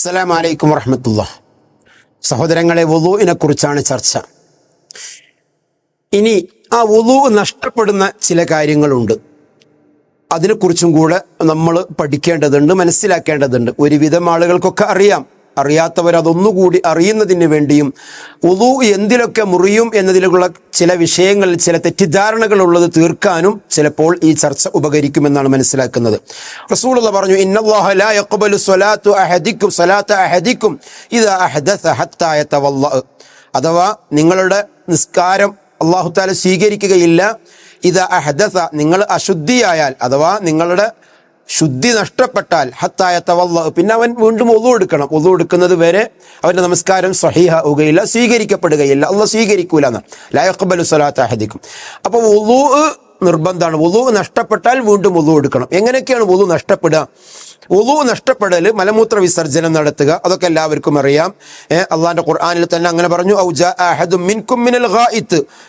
അസ്സലാം വലൈക്കും വറഹമത്തുള്ള. സഹോദരങ്ങളെ കുറിച്ചാണ് ചർച്ച. ഇനി ആ വുളു നഷ്ടപ്പെടുന്ന ചില കാര്യങ്ങളുണ്ട്. അതിനെക്കുറിച്ചും കൂടെ നമ്മൾ പഠിക്കേണ്ടതുണ്ട് മനസ്സിലാക്കേണ്ടതുണ്ട്. ഒരുവിധം ആളുകൾക്കൊക്കെ അറിയാം. അറിയാത്തവർ അതൊന്നുകൂടി അറിയുന്നതിന് വേണ്ടിയും ഉദു എന്തിലൊക്കെ മുറിയും എന്നതിലുള്ള ചില വിഷയങ്ങളിൽ ചില തെറ്റിദ്ധാരണകൾ ഉള്ളത് തീർക്കാനും ചിലപ്പോൾ ഈ ചർച്ച ഉപകരിക്കുമെന്നാണ് മനസ്സിലാക്കുന്നത്. റസൂൾ പറഞ്ഞു അഥവാ നിങ്ങളുടെ നിസ്കാരം അള്ളാഹുത്താല സ്വീകരിക്കുകയില്ല ഇത് അഹദസ നിങ്ങൾ അശുദ്ധിയായാൽ അഥവാ നിങ്ങളുടെ ശുദ്ധി നഷ്ടപ്പെട്ടാൽ ഹത്തായ തവല്ല പിന്നെ അവൻ വീണ്ടും ഒതു എടുക്കണം. ഒതു എടുക്കുന്നത് വരെ അവന്റെ നമസ്കാരം സഹിഹ ആവുകയില്ല സ്വീകരിക്കപ്പെടുകയില്ല. അല്ല സ്വീകരിക്കൂല എന്ന് ലായക്കബലു സ്വലാത്ത് അഹദിക്കും. അപ്പോൾ ഒതു നിർബന്ധമാണ്. ഒതു നഷ്ടപ്പെട്ടാൽ വീണ്ടും ഒതു എടുക്കണം. എങ്ങനെയൊക്കെയാണ് ഒതു നഷ്ടപ്പെടുക? ഒതു നഷ്ടപ്പെടൽ മലമൂത്ര വിസർജനം നടത്തുക അതൊക്കെ എല്ലാവർക്കും അറിയാം. അള്ളാന്റെ ഖുർആാനിൽ തന്നെ അങ്ങനെ പറഞ്ഞു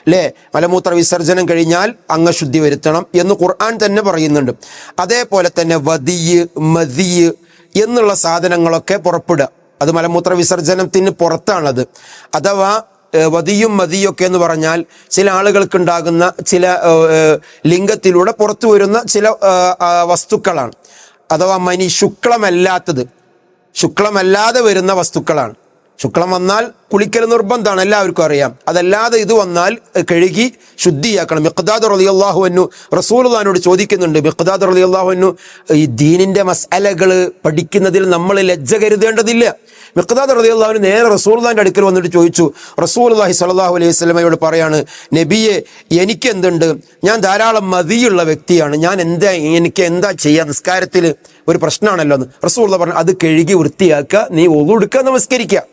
അല്ലേ മലമൂത്ര വിസർജനം കഴിഞ്ഞാൽ അംഗശുദ്ധി വരുത്തണം എന്ന് ഖുർആൻ തന്നെ പറയുന്നുണ്ട്. അതേപോലെ തന്നെ വതിയ് മതിയ് എന്നുള്ള സാധനങ്ങളൊക്കെ പുറപ്പെടുക. അത് മലമൂത്ര വിസർജനത്തിന് പുറത്താണത്. അഥവാ വതിയും മതിയൊക്കെ എന്ന് പറഞ്ഞാൽ ചില ആളുകൾക്കുണ്ടാകുന്ന ചില ലിംഗത്തിലൂടെ പുറത്തു വരുന്ന ചില വസ്തുക്കളാണ്. അഥവാ മനി ശുക്ലമല്ലാത്തത്. ശുക്ലമല്ലാതെ വരുന്ന വസ്തുക്കളാണ്. ശുക്ലം വന്നാൽ കുളിക്കൽ നിർബന്ധമാണ് എല്ലാവർക്കും അറിയാം. അതല്ലാതെ ഇത് വന്നാൽ കഴുകി ശുദ്ധിയാക്കണം. മിഖദാദ് റലി അള്ളാഹുവിനു റസൂൽദാനോട് ചോദിക്കുന്നുണ്ട് മിഖദാദ് റലി അള്ളാഹുവിനു ഈ ദീനിന്റെ മസാലകൾ പഠിക്കുന്നതിൽ നമ്മൾ ലജ്ജ കരുതേണ്ടതില്ല. മിഖദാദ് റലി അള്ളാഹുന് നേരെ റസൂൽദാന്റെ അടുക്കൽ വന്നിട്ട് ചോദിച്ചു റസൂൽ അള്ളാഹി സലാഹു അലൈഹി സ്വലമയോട് പറയാണ് നബിയെ എനിക്ക് എന്തുണ്ട് ഞാൻ ധാരാളം മതിയുള്ള വ്യക്തിയാണ്. ഞാൻ എന്താ എനിക്ക് എന്താ ചെയ്യുക നിസ്കാരത്തിൽ ഒരു പ്രശ്നമാണല്ലോ എന്ന്. റസൂള്ള പറഞ്ഞു അത് കഴുകി വൃത്തിയാക്കുക നീ ഒതുടുക്കുക നമസ്കരിക്കുക.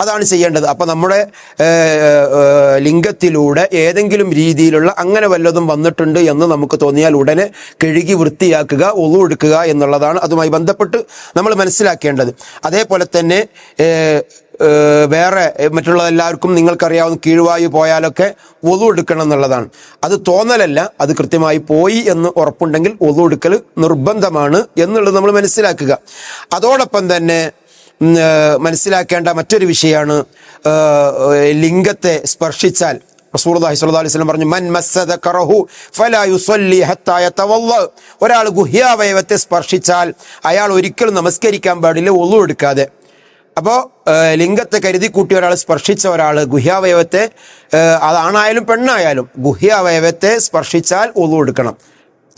അതാണ് ചെയ്യേണ്ടത്. അപ്പം നമ്മുടെ ലിംഗത്തിലൂടെ ഏതെങ്കിലും രീതിയിലുള്ള അങ്ങനെ വല്ലതും വന്നിട്ടുണ്ട് എന്ന് നമുക്ക് തോന്നിയാൽ ഉടനെ കഴുകി വൃത്തിയാക്കുക ഒളു എടുക്കുക എന്നുള്ളതാണ് അതുമായി ബന്ധപ്പെട്ട് നമ്മൾ മനസ്സിലാക്കേണ്ടത്. അതേപോലെ തന്നെ വേറെ മറ്റുള്ള എല്ലാവർക്കും നിങ്ങൾക്കറിയാവുന്ന കീഴ്വായു പോയാലൊക്കെ ഒതു എടുക്കണം എന്നുള്ളതാണ്. അത് തോന്നലല്ല അത് കൃത്യമായി പോയി എന്ന് ഉറപ്പുണ്ടെങ്കിൽ ഒതു എടുക്കൽ നിർബന്ധമാണ് എന്നുള്ളത് നമ്മൾ മനസ്സിലാക്കുക. അതോടൊപ്പം തന്നെ മനസ്സിലാക്കേണ്ട മറ്റൊരു വിഷയമാണ് ലിംഗത്തെ സ്പർശിച്ചാൽ. സ്വല്ലല്ലാഹു അലൈഹി വസല്ലം പറഞ്ഞു മൻ മസ്സദ കറഹു ഫലാ യുസല്ലി ഹത്താ യതവല്ല ഒരാൾ ഗുഹ്യാവയവത്തെ സ്പർശിച്ചാൽ അയാൾ ഒരിക്കലും നമസ്കരിക്കാൻ പാടില്ല ഒളു എടുക്കാതെ. അപ്പോൾ ലിംഗത്തെ കരുതി കൂട്ടിയ ഒരാൾ സ്പർശിച്ച ഒരാൾ ഗുഹ്യാവയവത്തെ അതാണായാലും പെണ്ണായാലും ഗുഹ്യാവയവത്തെ സ്പർശിച്ചാൽ ഒതു എടുക്കണം.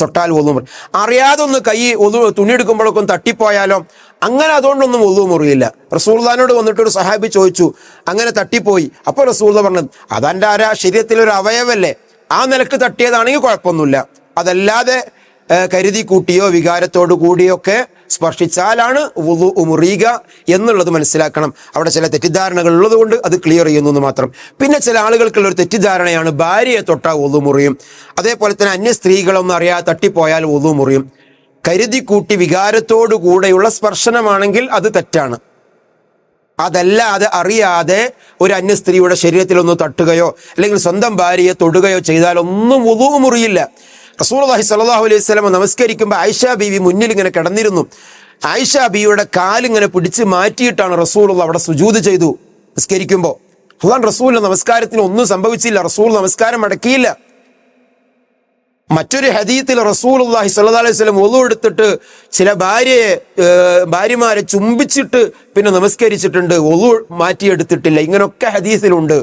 തൊട്ടാൽ ഒന്നു മുറി. അറിയാതെ ഒന്ന് കൈ ഒതു തുണിയെടുക്കുമ്പോഴൊക്കെ ഒന്ന് തട്ടിപ്പോയാലോ? അങ്ങനെ അതുകൊണ്ടൊന്നും ഒതു മുറിയില്ല. റസൂൽദാനോട് വന്നിട്ട് ഒരു സഹാബി ചോദിച്ചു അങ്ങനെ തട്ടിപ്പോയി. അപ്പോൾ റസൂൽദ പറഞ്ഞു അതെന്റെ ആരാ? ശരീരത്തിലൊരു അവയവല്ലേ? ആ നിലയ്ക്ക് തട്ടിയതാണെങ്കിൽ കുഴപ്പമൊന്നുമില്ല. അതല്ലാതെ കരുതി കൂട്ടിയോ വികാരത്തോടു കൂടിയൊക്കെ സ്പർശിച്ചാലാണ് വുളു മുറിയുക എന്നുള്ളത് മനസ്സിലാക്കണം. അവിടെ ചില തെറ്റിദ്ധാരണകൾ ഉള്ളതുകൊണ്ട് അത് ക്ലിയർ ചെയ്യുന്നു എന്ന് മാത്രം. പിന്നെ ചില ആളുകൾക്കുള്ള ഒരു തെറ്റിദ്ധാരണയാണ് ഭാര്യയെ തൊട്ടാൽ വുളു മുറിയും. അതേപോലെ തന്നെ അന്യ സ്ത്രീകളൊന്നും അറിയാതെ തട്ടിപ്പോയാൽ വുളു മുറിയും. കരുതി കൂട്ടി വികാരത്തോടു കൂടെയുള്ള സ്പർശനമാണെങ്കിൽ അത് തെറ്റാണ്. അതല്ലാതെ അറിയാതെ ഒരു അന്യ സ്ത്രീയുടെ ശരീരത്തിൽ ഒന്ന് തട്ടുകയോ അല്ലെങ്കിൽ സ്വന്തം ഭാര്യയെ തൊടുകയോ ചെയ്താൽ ഒന്നും മുറിയില്ല. റസൂൽഹി സല്ലാഹു അലൈഹി സ്വലമ നമസ്കരിക്കുമ്പോൾ ആയിഷ ബീവി മുന്നിൽ ഇങ്ങനെ കിടന്നിരുന്നു. ആയിഷ ബീവിയുടെ കാലിങ്ങനെ പിടിച്ച് മാറ്റിയിട്ടാണ് റസൂൾ അവിടെ സുജൂത് ചെയ്തു. നമസ്കരിക്കുമ്പോൾ അതാണ് റസൂലിന്റെ നമസ്കാരത്തിന് ഒന്നും സംഭവിച്ചില്ല. റസൂൽ നമസ്കാരം അടക്കിയില്ല. മറ്റൊരു ഹദീത്തിൽ റസൂൽ അള്ളാഹി സല്ലാ അലൈഹി സ്വലം ഒതു എടുത്തിട്ട് ചില ഭാര്യയെ ഭാര്യമാരെ ചുംബിച്ചിട്ട് പിന്നെ നമസ്കരിച്ചിട്ടുണ്ട്. ഒതു മാറ്റിയെടുത്തിട്ടില്ല. ഇങ്ങനൊക്കെ ഹദീസിലുണ്ട്.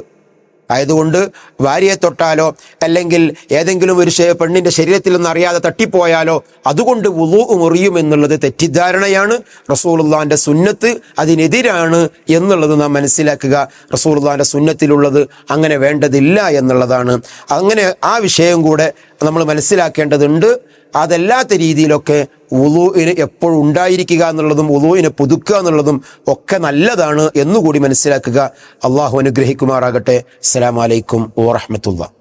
ആയതുകൊണ്ട് ഭാര്യയെ തൊട്ടാലോ അല്ലെങ്കിൽ ഏതെങ്കിലും ഒരു പെണ്ണിന്റെ ശരീരത്തിൽ നിന്ന് അറിയാതെ തട്ടിപ്പോയാലോ അതുകൊണ്ട് ഉളു മുറിയും എന്നുള്ളത് തെറ്റിദ്ധാരണയാണ്. റസൂലുള്ളാന്റെ സുന്നത്ത് അതിനെതിരാണ് എന്നുള്ളത് നാം മനസ്സിലാക്കുക. റസൂലുള്ളാന്റെ സുന്നത്തിലുള്ളത് അങ്ങനെ വേണ്ടതില്ല എന്നുള്ളതാണ്. അങ്ങനെ ആ വിഷയം കൂടെ നമ്മൾ മനസ്സിലാക്കേണ്ടതുണ്ട്. അതല്ലാത്ത രീതിയിലൊക്കെ ഉളുവിന് എപ്പോഴും ഉണ്ടായിരിക്കുക എന്നുള്ളതും ഉളുവിനെ പുതുക്കുക എന്നുള്ളതും ഒക്കെ നല്ലതാണ് എന്നുകൂടി മനസ്സിലാക്കുക. അള്ളാഹു അനുഗ്രഹിക്കുമാറാകട്ടെ. അസ്സലാമലൈക്കും വാറഹമത്തുള്ള.